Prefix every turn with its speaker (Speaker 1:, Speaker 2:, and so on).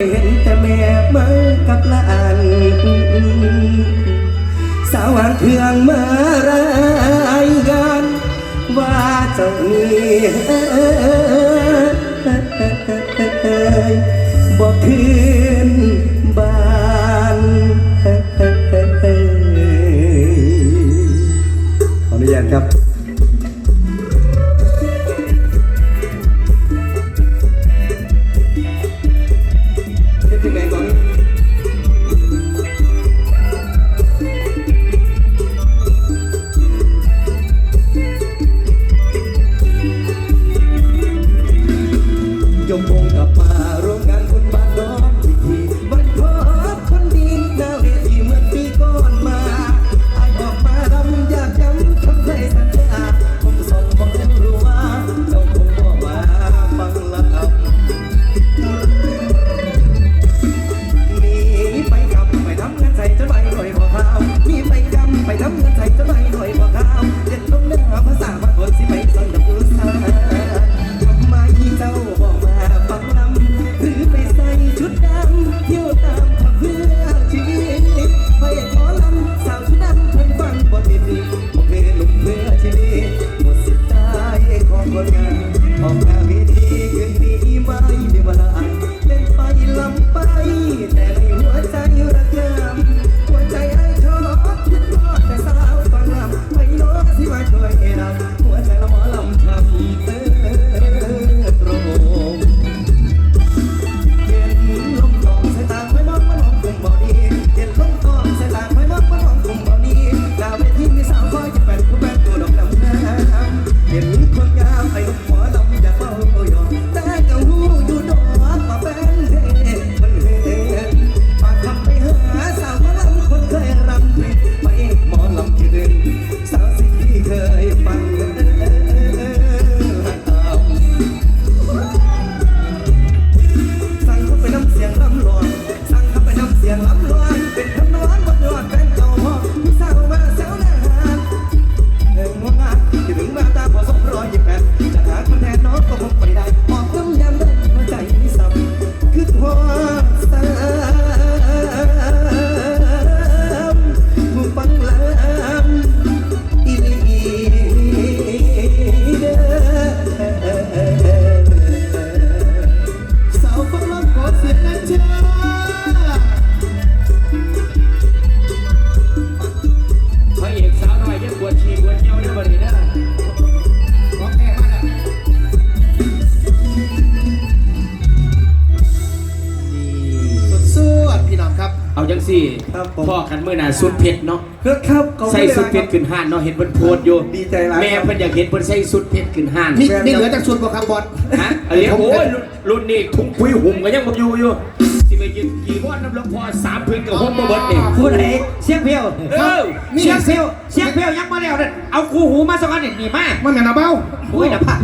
Speaker 1: เห็นแต่แม่มากับลานสาวานเถียงมารายงานว่าจะมีบอกคืนบ้านขออนุญาตครับ จังสี่พ่อกันเมื่อหนาสุดเผ็ดเนาะครับใส่สุด
Speaker 2: เผ็
Speaker 3: ด
Speaker 1: ขึ้
Speaker 3: นห้านเนาะเห็นเพิ่นโพดอยู่
Speaker 1: ดีใจหลาย
Speaker 3: แม่เพิ่นอยากเห็นเพิ่นใส่สุดเผ็ดขึ้นห้าน
Speaker 2: นี่นี่เหลือจากชุดบ่ครับบอส
Speaker 3: ฮะอันนี้ผม โอ้ยรุ่นนี้ทุ่งคุยหุ่มก็ยังบ่อยู่อยู่สิไปยืนกี่ม้วันน้ำลงพอสามพื้นกับห้องบ่เบิดนี่
Speaker 1: พูดไหนเสียงเพียว
Speaker 3: เออ
Speaker 1: เสียงเพียวเสียงเพียวยังมาแล้วนั่นเอาคูหูมาสักอันนี่นี่มา
Speaker 2: มันเหมือนนะเบ้า
Speaker 1: โอ้ยนะพะ